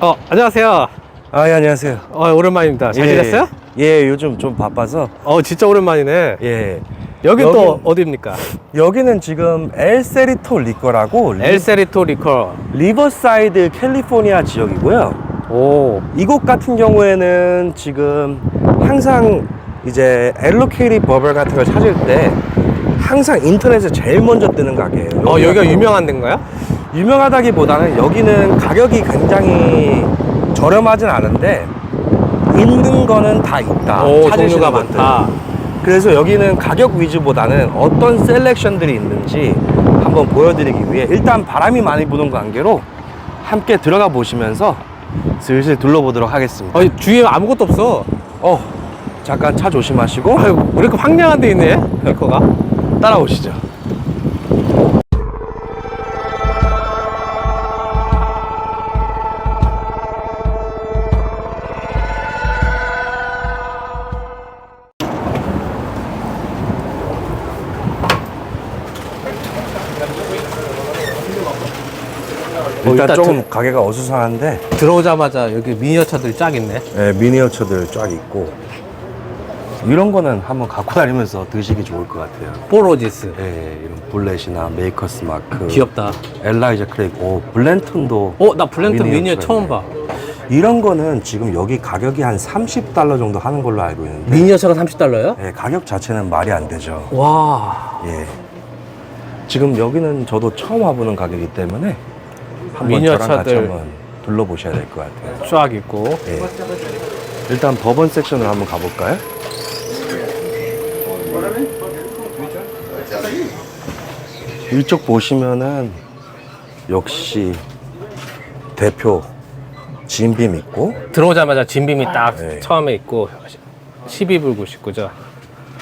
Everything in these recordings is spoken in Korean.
어, 안녕하세요. 아, 예, 안녕하세요. 어, 오랜만입니다. 잘 예, 지냈어요? 예, 요즘 좀 바빠서. 어, 진짜 오랜만이네. 예. 여기 또 여긴- 어디입니까? 여기는 지금 엘세리토 리커라고 리- 엘세리토 리커. 리버사이드 캘리포니아 지역이고요. 오, 이곳 같은 경우에는 지금 항상 이제 엘로케이리 버블 같은 걸 찾을 때 항상 인터넷에 제일 먼저 뜨는 가게예요. 어, 여기가 유명한 데인가요? 유명하다기보다는 여기는 가격이 굉장히 저렴하진 않은데 있는 거는 다 있다. 오, 찾으시는 종류가 것들. 많다. 그래서 여기는 가격 위주보다는 어떤 셀렉션들이 있는지 한번 보여드리기 위해 일단 바람이 많이 부는 관계로 함께 들어가 보시면서 슬슬 둘러보도록 하겠습니다. 어, 주위에 아무것도 없어. 어, 잠깐 차 조심하시고 아유, 왜 이렇게 황량한 데 있네, 리커가. 따라오시죠. 일단, 일단 조금 가게가 어수선한데 들어오자마자 여기 미니어처들이 쫙 있네. 네, 미니어처들 쫙 있고 이런 거는 한번 갖고 다니면서 드시기 좋을 것 같아요. 포로지스. 예, 이런 블렛이나 메이커스 마크, 귀엽다. 엘라이자 크레이크, 오 블렌턴도. 어, 나 블렌튼 미니어 처음 있네. 봐. 이런 거는 지금 여기 가격이 한 30달러 정도 하는 걸로 알고 있는데 미니어처가 30달러요? 예, 가격 자체는 말이 안 되죠. 와, 예. 지금 여기는 저도 처음 와보는 가격이기 때문에 한번 미니어처들. 한번 둘러보셔야 될 것 같아요. 쫙 있고. 예. 일단 법원 섹션으로 한번 가볼까요? 이쪽 보시면은 역시 대표 진빔 있고 들어오자마자 진빔이 딱 네. 처음에 있고 12불 99죠.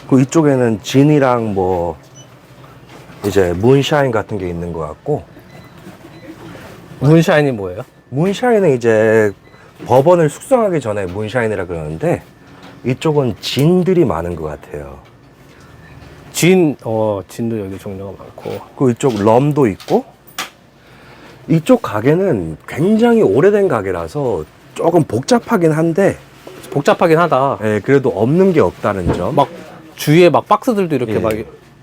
그 이쪽에는 진이랑 뭐 이제 문샤인 같은 게 있는 것 같고 문샤인이 뭐예요? 문샤인은 이제 법원을 숙성하기 전에 문샤인이라 그러는데 이쪽은 진들이 많은 것 같아요. 진, 어, 진도 여기 종류가 많고. 그 이쪽 럼도 있고 이쪽 가게는 굉장히 오래된 가게라서 조금 복잡하긴 한데 복잡하긴 하다. 예, 그래도 없는 게 없다는 점. 막 주위에 막 박스들도 이렇게 예. 막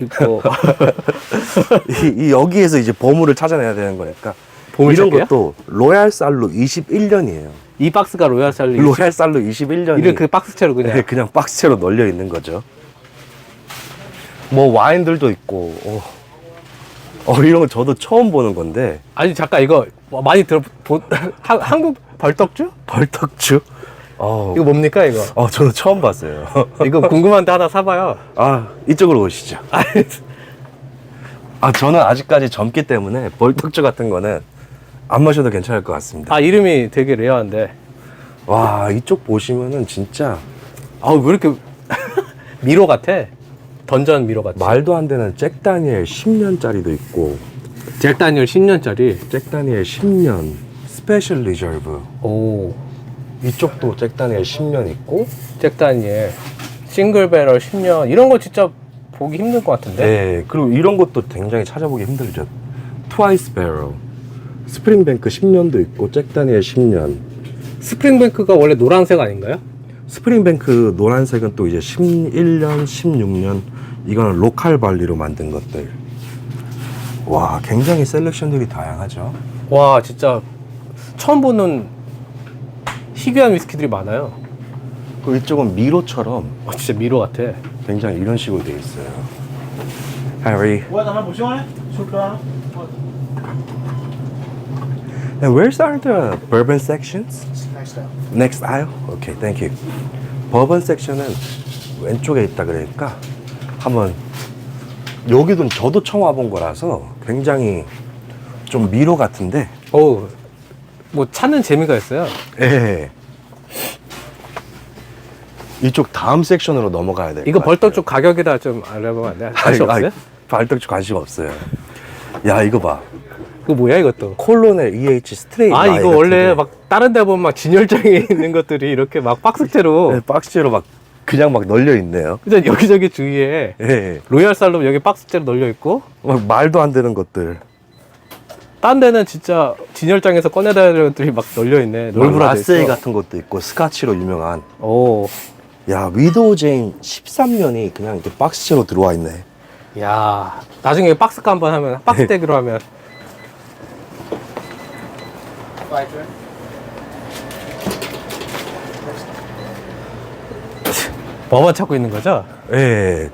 있고. 이, 이 여기에서 이제 보물을 찾아내야 되는 거니까 보물 이런 찾기야? 것도 로얄 쌀로 21년이에요. 이 박스가 로얄 쌀리. 로얄 쌀로 21년이 이를 그 박스채로 그냥. 네, 그냥 박스채로 널려 있는 거죠. 뭐 와인들도 있고, 어, 어, 이런 거 저도 처음 보는 건데 아니 잠깐 이거 뭐 많이 들어 보, 한- 한국 벌떡주? 벌떡주. 어, 이거 뭡니까 이거? 어, 저도 처음 봤어요. 이거 궁금한데 하나 사봐요. 아, 이쪽으로 오시죠. 아, 저는 아직까지 젊기 때문에 벌떡주 같은 거는 안 마셔도 괜찮을 것 같습니다. 아 이름이 되게 레어한데. 와, 이쪽 보시면은 진짜 아우 왜 이렇게 미로 같아? 던전 미로 같아. 말도 안 되는 잭 다니엘 10년짜리도 있고, 잭 다니엘 10년짜리. 잭 다니엘 10년 스페셜 리저브. 오. 이쪽도 잭 다니엘 10년 있고, 잭 다니엘 싱글 배럴 10년 이런 거 진짜 보기 힘들 것 같은데. 네, 그리고 이런 것도 굉장히 찾아보기 힘들죠. 트와이스 베럴, 스프링뱅크 10년도 있고, 잭 다니엘 10년. 스프링뱅크가 원래 노란색 아닌가요? 스프링뱅크 노란색은 또 이제 11년, 16년, 이거는 로컬 발리로 만든 것들. 와, 굉장히 셀렉션들이 다양하죠. 와 진짜 처음 보는 희귀한 위스키들이 많아요. 그 이쪽은 미로처럼 어, 진짜 미로 같아. 굉장히 이런 식으로 돼 있어요. Harry, pushing on it? And where's are the bourbon sections? Next up. Next aisle? Okay, thank you. 버번 섹션은 왼쪽에 있다 그러니까 한번 여기도 저도 처음 와본 거라서 굉장히 좀 미로 같은데 어우 뭐 찾는 재미가 있어요. 예. 이쪽 다음 섹션으로 넘어가야 돼. 이거 벌떡 쪽 가격이다 좀 알아보면 안 돼? 관심 없어요? 발떡주 관심 없어요. 야 이거 봐. 그거 뭐야 이것도? 콜론의 EH 스트레이. 아 이거 원래 막 다른 데 보면 막 진열장에 있는 것들이 이렇게 막 박스째로 네, 박스로 막 그냥 막 널려 있네요. 진짜 여기저기 주위에 예. 로얄 살로 여기 박스째로 널려 있고 막 말도 안 되는 것들. 딴 데는 진짜 진열장에서 꺼내다 될 것들이 막 널려 있네. 놀부라 돼 라세이 있어. 같은 것도 있고 스카치로 유명한 오, 야 위도우 제인 13년이 그냥 이렇게 박스째로 들어와 있네. 야 나중에 박스카 한번 하면 박스 떼기로 하면 뭐만 찾고 있는 거죠? 예.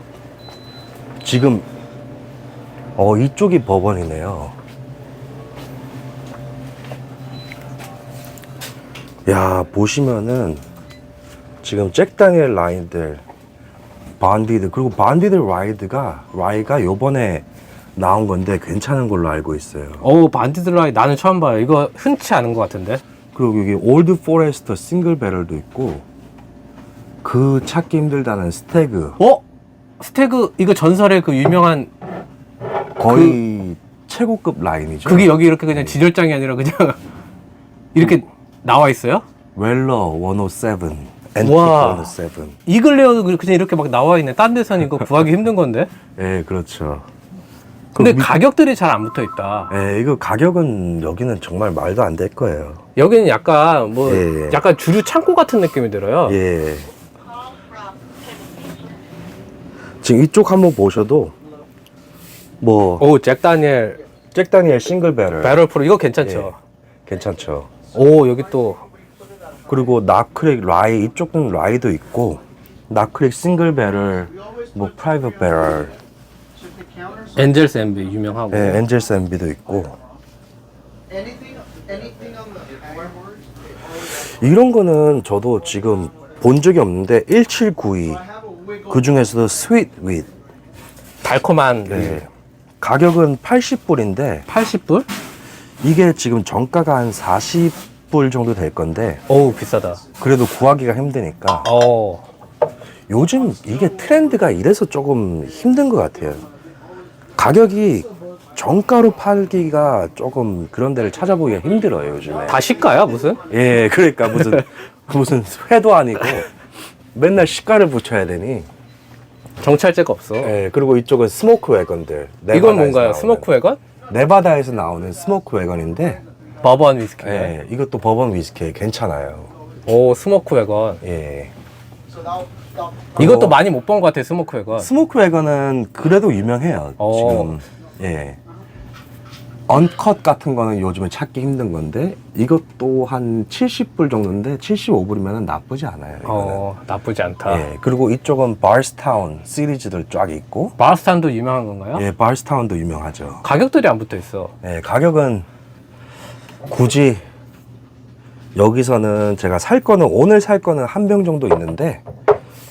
지금 어 이쪽이 법원이네요. 야 보시면은 지금 잭 다니엘 라인들 반디드 그리고 반디드 라이드가 라이가 요번에 나온 건데 괜찮은 걸로 알고 있어요. 어우 반디드라이 나는 처음 봐요. 이거 흔치 않은 것 같은데. 그리고 여기 올드 포레스터 싱글 배럴도 있고 그 찾기 힘들다는 스태그 어? 스태그 이거 전설의 그 유명한 거의 최고급 라인이죠. 그게 여기 이렇게 그냥 진열장이 아니라 그냥 이렇게 나와 있어요? 웰러 107, 앤틱 우와. 107. 이글레어도 그냥 이렇게 막 나와 있네. 딴 데서는 이거 구하기 힘든 건데. 예, 그렇죠. 근데 그 위- 가격들이 잘 안 붙어 있다. 예, 이거 가격은 여기는 정말 말도 안 될 거예요. 여기는 약간 뭐 예, 예. 약간 주류 창고 같은 느낌이 들어요. 예. 지금 이쪽 한번 보셔도 뭐 오, 잭 다니엘 잭 다니엘 싱글 배럴 배럴 프로 이거 괜찮죠? 괜찮죠. 오, 여기 또 그리고 나크릭 라이 이쪽은 라이도 있고 나크릭 싱글 배럴 뭐 프라이빗 배럴 엔젤스 MB 유명하고. 예, 엔젤스 MB도 있고? 이런 거는 저도 지금 본 적이 없는데 1792 I have a wiggle. 그 중에서도 스윗 윗 달콤한 네. 가격은 80불인데 80불? 이게 지금 정가가 한 40불 정도 될 건데 어우, 비싸다. 그래도 구하기가 힘드니까 어. 요즘 이게 트렌드가 이래서 조금 힘든 것 같아요. 가격이 정가로 팔기가 조금 그런 데를 찾아보기가 힘들어요 요즘에. 다 시가야, 무슨? 예, 그러니까 무슨 무슨 회도 아니고 맨날 시가를 붙여야 되니. 정찰제가 없어. 예, 그리고 이쪽은 스모크 웨건들. 이건 네바다에서 뭔가요? 스모크 웨건? 네바다에서 나오는 스모크 웨건인데, 버번 위스키. 예, 이것도 버번 위스키 괜찮아요. 오, 스모크 웨건. 예. 이것도 많이 못 본 것 같아, 스모크 웨건. 스모크 웨건은 그래도 유명해요. 어. 지금 예. 언컷 같은 거는 요즘에 찾기 힘든 건데 이것도 한 70불 정도인데 75불이면 나쁘지 않아요. 이거는. 어, 나쁘지 않다. 예. 그리고 이쪽은 바스타운 시리즈들 쫙 있고 마스탄도 유명한 건가요? 예, 바스타운도 유명하죠. 가격들이 안 붙어 있어. 예, 가격은 굳이 여기서는 제가 살 거는 오늘 살 거는 한 병 정도 있는데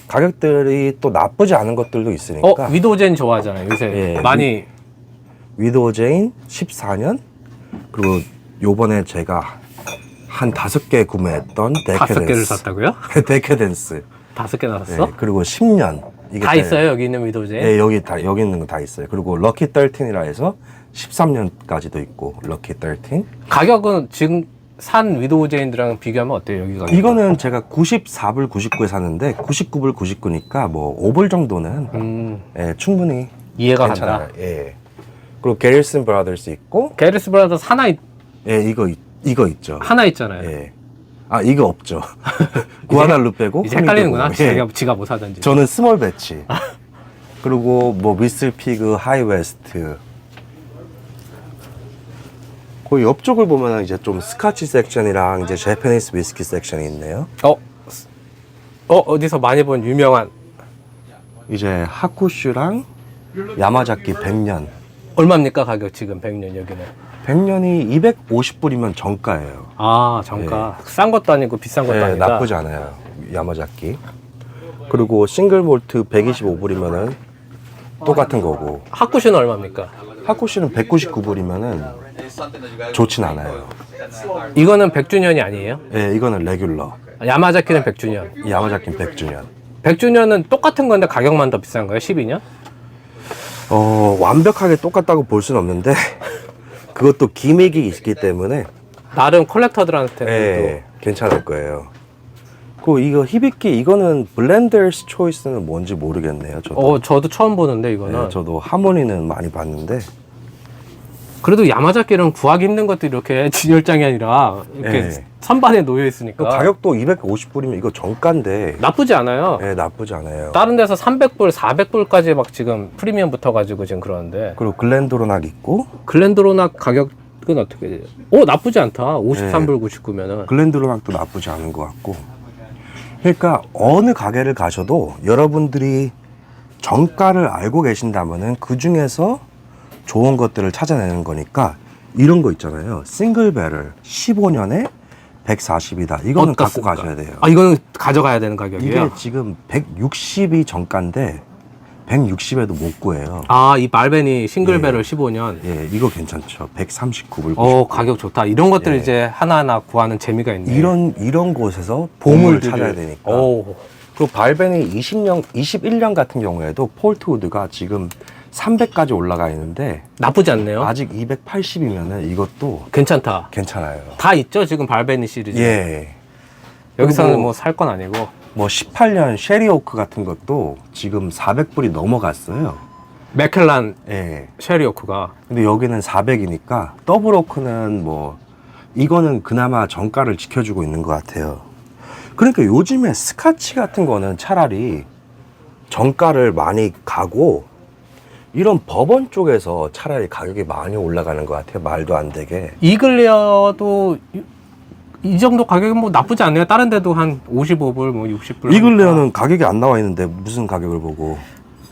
가격들이 또 나쁘지 않은 것들도 있으니까 어, 위도젠 좋아하잖아요. 요새 예, 많이 위도우 제인 14년 그리고 요번에 제가 한 다섯 개 구매했던 다섯 개를 데케덴스 샀다고요? 데케덴스 다섯 개나 샀어? 네, 그리고 10년 이게 다 제- 있어요, 여기 있는 위도젠? 네 여기 다 여기 있는 거 다 있어요 그리고 럭키 13이라 해서 13년까지도 있고 럭키 13 가격은 지금 산 위도젠이랑 비교하면 어때요, 여기가? 이거는 제가 94불 99에 샀는데 99불 99니까 뭐 5불 정도는 음, 예, 충분히 이해가 괜찮아요 간다. 예. 그리고 게릴슨 브라더스 있고 게르스 브라더스 하나, 있, 예 이거 있- 이거 있죠 하나 있잖아요. 예. 아 이거 없죠. 구아달루 빼고 이제 헷갈리는구나. 예. 지가, 지가 뭐 사든지. 저는 스몰 배치. 그리고 뭐 미슬 피그, 하이웨스트. 그 옆쪽을 보면 이제 좀 스카치 섹션이랑 이제 제페니스 위스키 섹션이 있네요. 어, 어, 어디서 많이 본 유명한, 이제 하쿠슈랑 야마자키 100년. 얼마입니까, 가격 지금 100년 여기는? 100년이 250불이면 정가예요. 아, 정가. 싼 것도 아니고 비싼 것도 예, 아니다. 나쁘지 않아요. 야마자키. 그리고 싱글 몰트 125불이면은 똑같은 거고. 하쿠슈는 얼마입니까? 하쿠시는 199불이면은 좋진 않아요. 이거는 100주년이 아니에요? 예, 이거는 레귤러. 야마자키는 100주년. 야마자키는 100주년. 100주년은 똑같은 건데 가격만 더 비싼 거예요? 12년? 어, 완벽하게 똑같다고 볼 수는 없는데 그것도 기믹이 있기 때문에 나름 컬렉터들한테는 예, 괜찮을 거예요. 그 이거 히비키 이거는 블렌더스 초이스는 뭔지 모르겠네요. 또 저도. 어, 저도 처음 보는데 이거는 예, 저도 하모니는 많이 봤는데 그래도 야마자키는 구하기 힘든 것들이 이렇게 진열장이 아니라 이렇게 네. 선반에 놓여 있으니까 그 가격도 250불이면 이거 정가인데 나쁘지 않아요. 예, 나쁘지 않아요. 다른 데서 300불, 400불까지 막 지금 프리미엄 붙어가지고 지금 그러는데 그리고 글렌도로낙 있고 글렌드로나 가격은 어떻게 돼요? 오 나쁘지 않다. 53불 99면은 글렌드로낙도 나쁘지 않은 것 같고. 그러니까 어느 가게를 가셔도 여러분들이 정가를 알고 계신다면은 그 중에서 좋은 것들을 찾아내는 거니까 이런 거 있잖아요. 싱글 배럴 15년에 140이다. 이거는 갖고 어떻습니까? 가셔야 돼요. 아 이거는 가져가야 되는 가격이에요. 이게 지금 160이 정가인데 160에도 못 구해요. 아이 말벤이 싱글 예. 배럴 15년. 예, 이거 괜찮죠. 139불. 어 가격 좋다. 이런 것들 예. 이제 하나하나 구하는 재미가 있네. 이런 이런 곳에서 보물을 보물들을 찾아야 되니까. 오. 그리고 발벤이 20년, 21년 같은 경우에도 폴트우드가 지금 300까지 올라가 있는데 나쁘지 않네요. 아직 280이면은 이것도 괜찮다. 괜찮아요. 다 있죠 지금 발베니 시리즈. 예. 여기서는 뭐 살 건 아니고. 뭐 18년 쉐리오크 같은 것도 지금 400불이 넘어갔어요. 맥켈란 예. 쉐리오크가 근데 여기는 400이니까 더블 오크는 뭐 이거는 그나마 정가를 지켜주고 있는 것 같아요. 그러니까 요즘에 스카치 같은 거는 차라리 정가를 많이 가고 이런 법원 쪽에서 차라리 가격이 많이 올라가는 것 같아요. 말도 안 되게. 이글레어도 이, 이 정도 가격은 뭐 나쁘지 않네요. 다른 데도 한 55불, 뭐 60불. 이글레어는 가격이 안 나와 있는데 무슨 가격을 보고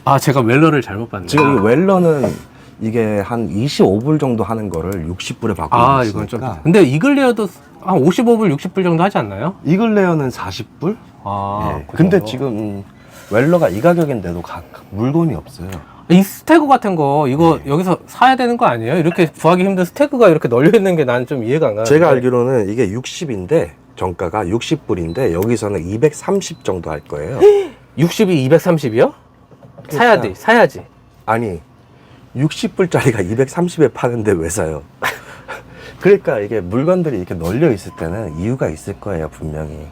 아 제가 웰러를 잘못 봤네요. 지금 이 웰러는 이게 한 25불 정도 하는 거를 60불에 바꾸고 아 있으니까 이건 좀. 근데 이글레어도 한 55불, 60불 정도 하지 않나요? 이글레어는 40불? 아. 예. 그 근데 정도? 지금 웰러가 이 가격인데도 가- 물건이 없어요. 이 스테고 같은 거 네. 이거 여기서 사야 되는 거 아니에요? 이렇게 구하기 힘든 스테고가 이렇게 널려 있는 게 나는 좀 이해가 안 가요. 제가 알기로는 이게 60인데 정가가 60불인데 여기서는 230 정도 할 거예요. 60이 230이요? 사야 돼, 사야지. 아니 60불짜리가 230에 파는데 왜 사요? 그러니까 이게 물건들이 이렇게 널려 있을 때는 이유가 있을 거예요 분명히.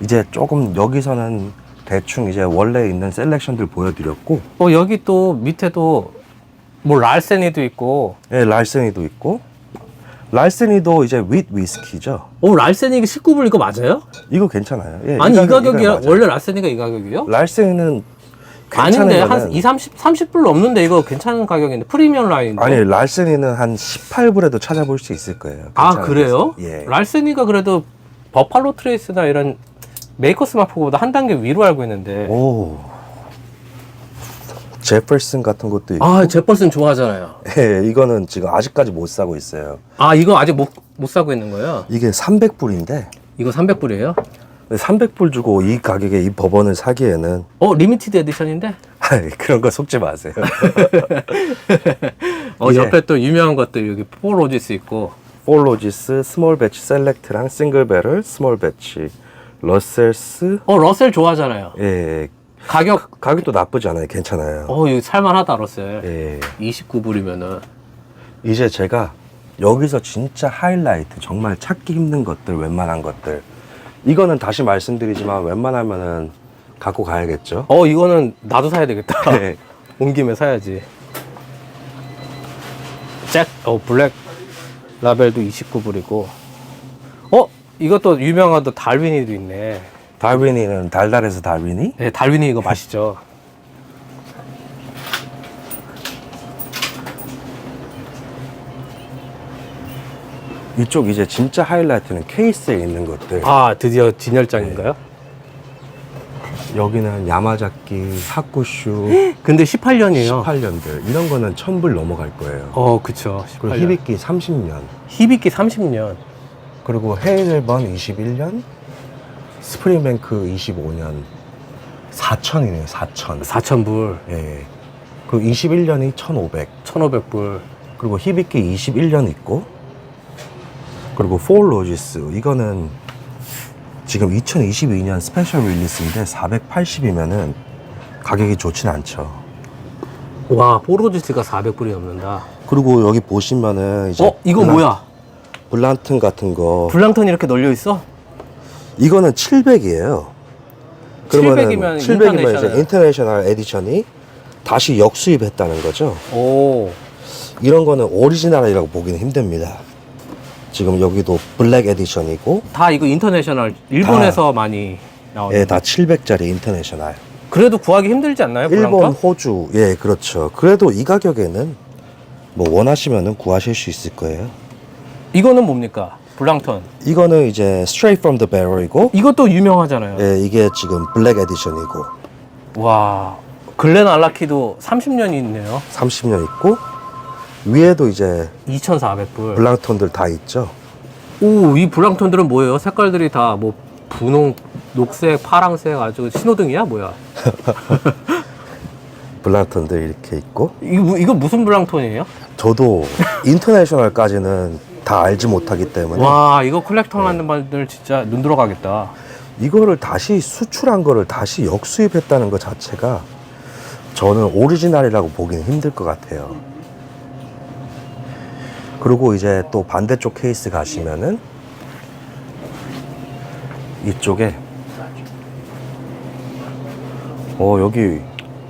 이제 조금 여기서는 대충 이제 원래 있는 셀렉션들 보여드렸고, 어 여기 또 밑에도 뭐 랄센이도 있고. 예, 랄센이도 있고, 랄센이도 이제 윗 위스키죠. 오 랄센이 19불 이거 맞아요? 이거 괜찮아요. 예, 아니 이 가격, 가격이 이거 맞아요. 원래 랄센이가 이 가격이요? 랄센은 아닌데 괜찮은 한 거는 2, 30, 30불 넘는데 이거 괜찮은 가격인데 프리미엄 라인인데. 아니 랄센이는 한 18불에도 찾아볼 수 있을 거예요. 아 괜찮은 그래요? 예. 랄센이가 그래도 버팔로 트레이스나 이런 메이커 스 마포보다 한 단계 위로 알고 있는데. 오. 제퍼슨 같은 것도 있고. 아 제퍼슨 좋아하잖아요. 예, 이거는 지금 아직까지 못 사고 있어요. 아 이거 아직 못, 못 사고 있는 거예요? 이게 300불인데 이거 300불이에요? 300불 주고 이 가격에 이 법원을 사기에는 어 리미티드 에디션인데? 아이, 그런 거 속지 마세요. 어 이제- 옆에 또 유명한 것들 여기 포로지스 있고 폴로지스, 스몰 배치 셀렉트랑 싱글 배럴, 스몰 배치, 러셀스. 어 러셀 좋아하잖아요. 예, 가격 가격도 나쁘지 않아요. 괜찮아요. 어 이거 살만하다 러셀. 예. 29불이면은 이제 제가 여기서 진짜 하이라이트 정말 찾기 힘든 것들 웬만한 것들 이거는 다시 말씀드리지만 웬만하면은 갖고 가야겠죠 어 이거는 나도 사야 되겠다. 네. 온 김에 사야지. 잭, 어 블랙 라벨도 29불이고. 어 이것도 유명한 또 달윈이도 있네. 달윈이는 달달해서 달윈이 네, 달윈이 이거 맛있죠. 이쪽 이제 진짜 하이라이트는 케이스에 있는 것들 아 드디어 진열장인가요? 여기는 야마자키, 하쿠슈 근데 18년이에요. 18년들 이런 거는 1000불 넘어갈 거예요 어 그쵸. 그리고 18년. 히비키 30년 히비키 30년. 그리고 헤이즐번 21년 스프링뱅크 25년 4천이네요 4천 4,000불. 예. 그 21년이 1,500. 1,500불. 그리고 히비키 21년 있고. 그리고 폴 로지스 이거는 지금 2022년 스페셜 릴리스인데 480이면은 가격이 좋진 않죠. 와 포로지스가 400불이 넘는다. 그리고 여기 보시면은 이제 어 이거 뭐야? 블란튼 같은 거 블랑턴 이렇게 널려 있어? 이거는 700이에요. 700이면 700이면 이제 인터내셔널. 인터내셔널 에디션이 다시 역수입했다는 거죠. 오. 이런 거는 오리지널이라고 보기는 힘듭니다. 지금 여기도 블랙 에디션이고, 다 이거 인터내셔널 일본에서 많이 나오는. 예, 다 700짜리 인터내셔널. 그래도 구하기 힘들지 않나요? 일본, 블랑턴? 호주, 예, 그렇죠. 그래도 이 가격에는 뭐 원하시면은 구하실 수 있을 거예요. 이거는 뭡니까? 블랑턴. 이거는 이제 straight from the barrel이고, 이것도 유명하잖아요. 예, 이게 지금 블랙 에디션이고, 와, 글렌 알라키도 30년이 있네요. 30년 있고, 위에도 이제 2,400불. 블랑톤들 다 있죠. 오, 이 블랑톤들은 뭐예요? 색깔들이 다 뭐 분홍, 녹색, 파랑색 아주 신호등이야? 뭐야? 블랑톤들 이렇게 있고, 이거, 무- 이거 무슨 블랑톤이에요? 저도 인터내셔널까지는 다 알지 못하기 때문에 와, 이거 컬렉터 하는 분들 진짜 눈 들어가겠다. 이거를 다시 수출한 거를 다시 역수입했다는 것 자체가 저는 오리지널이라고 보기는 힘들 것 같아요. 그리고 이제 또 반대쪽 케이스 가시면은 이쪽에 어 여기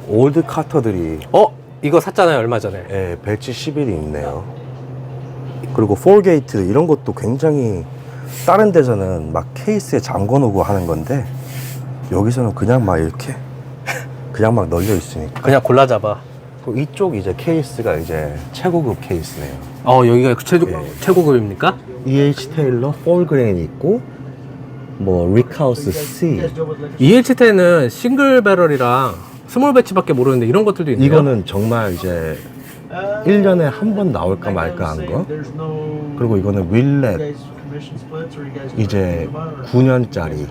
올드 카터들이 어? 이거 샀잖아요, 얼마 전에. 예, 벨치 11이 있네요. 그리고 4게이트 이런 것도 굉장히 다른 데서는 막 케이스에 잠궈 놓고 하는 건데 여기서는 그냥 막 이렇게 그냥 막 널려 있으니까 그냥 골라 잡아. 이쪽 이제 케이스가 이제 최고급 케이스네요. 어, 여기가 최고, 예. 최고급입니까? EH 테일러 폴 그레인 있고 뭐 리카우스 C EH10은 싱글 배럴이랑 스몰 배치밖에 모르는데 이런 것들도 있네요. 이거는 정말 이제 1년에 한 번 나올까 말까 한 거. 그리고 이거는 윌렛 이제 9년짜리.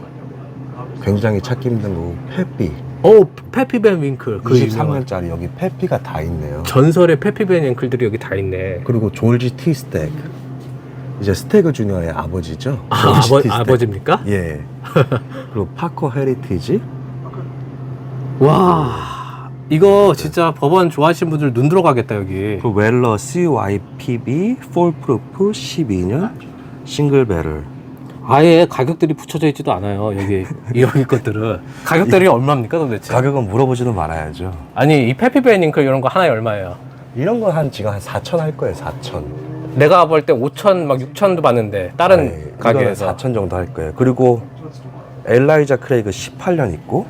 굉장히 찾기 힘든 거고 페피. 오, 페피벤 윙클. 그 유명한. 23년짜리. 여기 페피가 다 있네요. 전설의 페피벤 윙클들이 여기 다 있네. 그리고 졸지 티 스택. 이제 스테그 주니어의 아버지죠? 아, 졸지 아버, 티 스택. 아버 지입니까? 예. 그리고 파커 헤리티지? 와, 이거 진짜 법원 좋아하시는 분들 눈 들어가겠다, 여기. 그 웰러 CYPB 폴프루프 12년 싱글 배럴 아예 가격들이 붙여져 있지도 않아요, 여기. 여기 것들은. 가격들이 얼마입니까, 도대체? 가격은 물어보지도 말아야죠 아니, 이 페피벤 윙클 이런 거 하나에 얼마예요? 이런 거 한 지금 한 4천 할 거예요 4천 내가 볼 때 5천, 막 6천도 봤는데, 다른 네, 가게에서. 4천 정도 할 거예요. 그리고 엘라이자 크레이그 18년 있고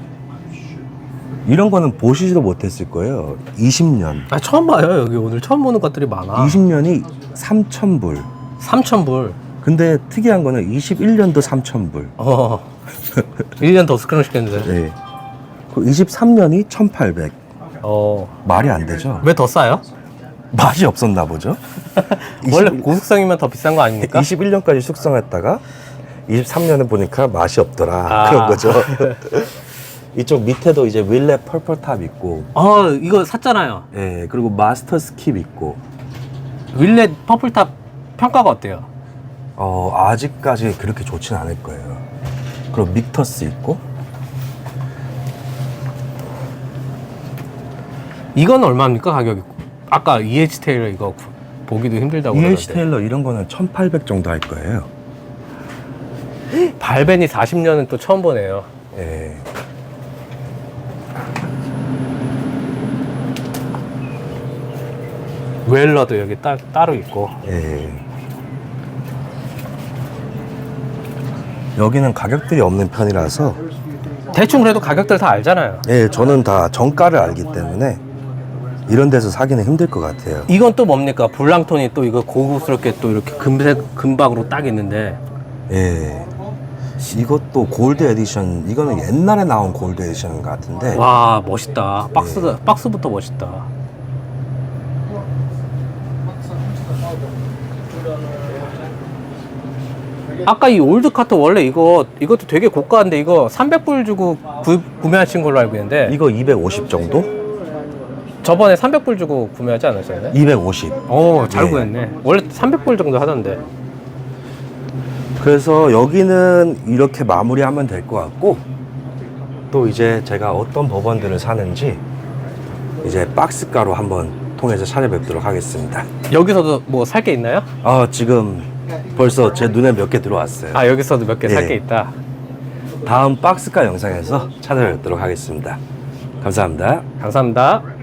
이런 거는 보시지도 못했을 거예요. 20년. 아, 처음 봐요, 여기. 오늘 처음 보는 것들이 많아. 20년이 3,000불. 3,000불. 근데 특이한 거는 21년도 3,000불. 어. 1년 더 스크린 시켰는데. 네. 그 23년이 1,800. 어. 말이 안 되죠? 왜 더 싸요? 맛이 없었나 보죠? 원래 고속성이면 더 비싼 거 아닙니까? 21년까지 숙성했다가 23년에 보니까 맛이 없더라. 아. 그런 거죠. 이쪽 밑에도 이제 윌렛 펄펄탑 있고, 어, 이거 샀잖아요. 예, 그리고 마스터 스킵 있고, 윌렛 퍼플탑 평가가 어때요? 어, 아직까지 그렇게 좋진 않을 거예요. 그리고 믹터스 있고, 이건 얼마입니까, 가격이? 아까 EH 테일러 이거 구- 보기도 힘들다고 EH 그러는데. 테일러 이런 거는 1800 정도 할 거예요. 발벤이 40년은 또 처음 보네요. 예. 웰러도 여기 따, 따로 있고. 예. 여기는 가격들이 없는 편이라서, 대충 그래도 가격들 다 알잖아요. 예, 저는 다 정가를 알기 때문에 이런 데서 사기는 힘들 것 같아요. 이건 또 뭡니까? 블랑톤이 또 이거 고급스럽게 또 이렇게 금색, 금박으로 딱 있는데. 예. 이것도 골드 에디션, 이거는 옛날에 나온 골드 에디션 같은데, 와, 멋있다. 박스, 박스부터 멋있다. 아까 이 올드 카트 원래 이거 이것도 되게 고가인데 이거 300불 주고 구, 구매하신 걸로 알고 있는데 이거 250 정도? 저번에 300불 주고 구매하지 않았어요? 250. 오, 잘 예. 구했네. 원래 300불 정도 하던데. 그래서 여기는 이렇게 마무리하면 될 것 같고 또 이제 제가 어떤 법원들을 사는지 이제 박스가로 한번 통해서 찾아뵙도록 하겠습니다. 여기서도 뭐 살 게 있나요? 아 지금 벌써 제 눈에 몇 개 들어왔어요. 아, 여기서도 몇 개살 예. 게 있다. 다음 박스가 영상에서 찾아뵙도록 하겠습니다. 감사합니다. 감사합니다.